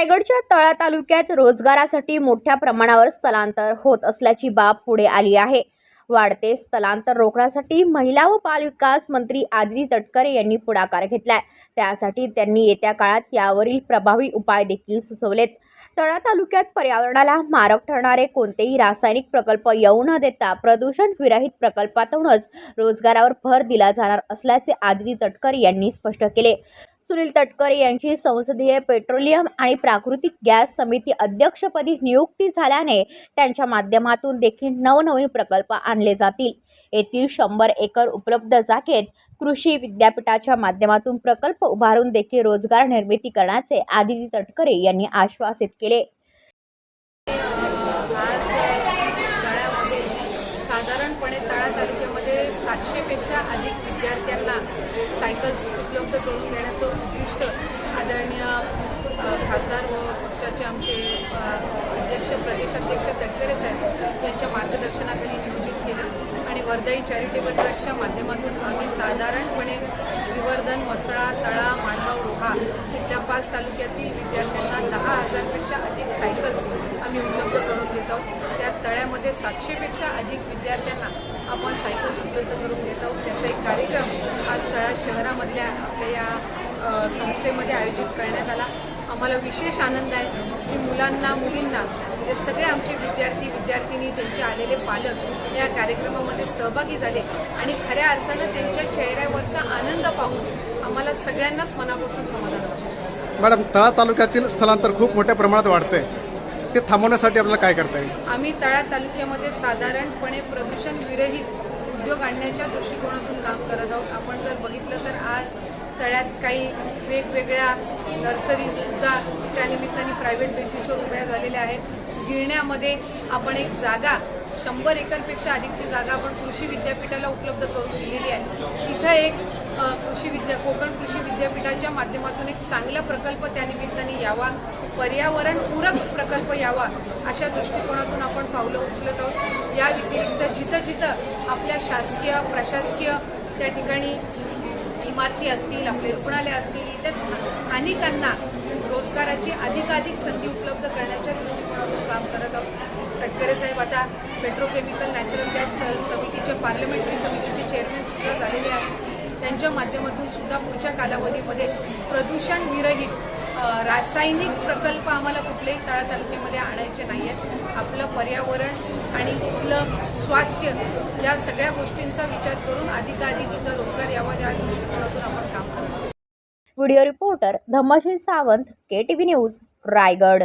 रायगडच्या तळा तालुक्यात रोजगारासाठी मोठ्या प्रमाणावर स्थलांतर होत असल्याची बाब पुढे आली आहे. वाढते स्थलांतर रोखण्यासाठी महिला व बालविकास मंत्री आदिती तटकरे यांनी पुढाकार घेतलाय. त्यासाठी त्यांनी येत्या काळात यावरील प्रभावी उपाय देखील सुचवलेत. तळा तालुक्यात पर्यावरणाला मारक ठरणारे कोणतेही रासायनिक प्रकल्प येऊ न देता प्रदूषण विरहित प्रकल्पातूनच रोजगारावर भर दिला जाणार असल्याचे आदिती तटकरे यांनी स्पष्ट केले. सुनील तटकरे यांची संसदीय पेट्रोलियम आणि प्राकृतिक गॅस समिती अध्यक्षपदी नियुक्ती झाल्याने त्यांच्या माध्यमातून देखील नवनवीन प्रकल्प आणले जातील. येथील शंभर एकर उपलब्ध जागेत कृषी विद्यापीठाच्या माध्यमातून प्रकल्प उभारून देखील रोजगार निर्मिती करण्याचे आदिती तटकरे यांनी आश्वासित केले. साधारणपणे तळा तालुक्यामध्ये सातशेपेक्षा अधिक सायकल्स उपलब्ध करून देण्याचं उद्दिष्ट आदरणीय खासदार व पक्षाचे आमचे अध्यक्ष प्रदेशाध्यक्ष तटकरे साहेब यांच्या मार्गदर्शनाखाली नियोजित केलं आणि वर्धाई चॅरिटेबल ट्रस्टच्या माध्यमातून आम्ही साधारणपणे श्रीवर्धन मसळा तळा माणगाव रोहा इथल्या पाच तालुक्यातील विद्यार्थ्यांना दहा हजारपेक्षा अधिक सायकल्स आम्ही उपलब्ध करून देत आहोत त्या सातशेपेक्षा अधिक विद्यार्थ्यांना आपण सायकल उपलब्ध करून देत आहोत. त्याचा एक कार्यक्रम आज तळा शहरामधल्या आपल्या या संस्थेमध्ये आयोजित करण्यात आला. आम्हाला विशेष आनंद आहे की मुलांना मुलींना जे सगळे आमचे विद्यार्थी विद्यार्थिनी त्यांचे आलेले पालक या कार्यक्रमामध्ये सहभागी झाले आणि खऱ्या अर्थानं त्यांच्या चेहऱ्यावरचा आनंद पाहून आम्हाला सगळ्यांनाच मनापासून समाधान वाटतं मॅडम तळा तालुक्यातील स्थलांतर खूप मोठ्या प्रमाणात वाढतंय. ते थांबवण्यासाठी आपल्याला काय करता येईल? आम्ही तळा तालुक्यामध्ये साधारणपणे प्रदूषण विरहित उद्योग आणण्याच्या दृष्टिकोनातून काम करत आहोत. आपण जर बघितलं तर आज तळ्यात काही वेगवेगळ्या नर्सरीजसुद्धा त्यानिमित्ताने प्रायव्हेट बेसिसवर उभ्या झालेल्या आहेत. गिरण्यामध्ये आपण एक जागा शंभर एकरपेक्षा अधिकची जागा आपण कृषी विद्यापीठाला उपलब्ध करून दिलेली आहे. तिथं एक कृषी विद्या कोकण कृषी विद्यापीठाच्या माध्यमातून एक चांगला प्रकल्प त्यानिमित्ताने यावा. पर्यावरणपूरक प्रकल्प यावा अशा दृष्टिकोनातून आपण पावलं उचलत आहोत. या व्यतिरिक्त जिथं जिथं आपल्या शासकीय प्रशासकीय त्या ठिकाणी इमारती असतील आपले रुग्णालय असतील इथे स्थानिकांना रोजगाराची अधिकाधिक संधी उपलब्ध करण्याच्या दृष्टिकोनातून काम करत आहोत. तटकरे साहेब आता पेट्रोकेमिकल नॅचरल गॅस समितीचे पार्लमेंटरी समितीचे चेअरमॅन सुद्धा झालेले आहेत. त्यांच्या माध्यमातून सुद्धा पुढच्या कालावधीमध्ये प्रदूषण विरहित रासायनिक प्रकल्प आम्हाला कुठल्याही तळा तालुक्यामध्ये आणायचे नाही आहेत आपलं पर्यावरण आणि इथलं स्वास्थ्य या सगळ्या गोष्टींचा विचार करून अधिकाधिक इथं रोजगार यावा या दृष्टिकोनातून आपण काम करतो. Video reporter Dhammasheel Sawant K T news Raigad.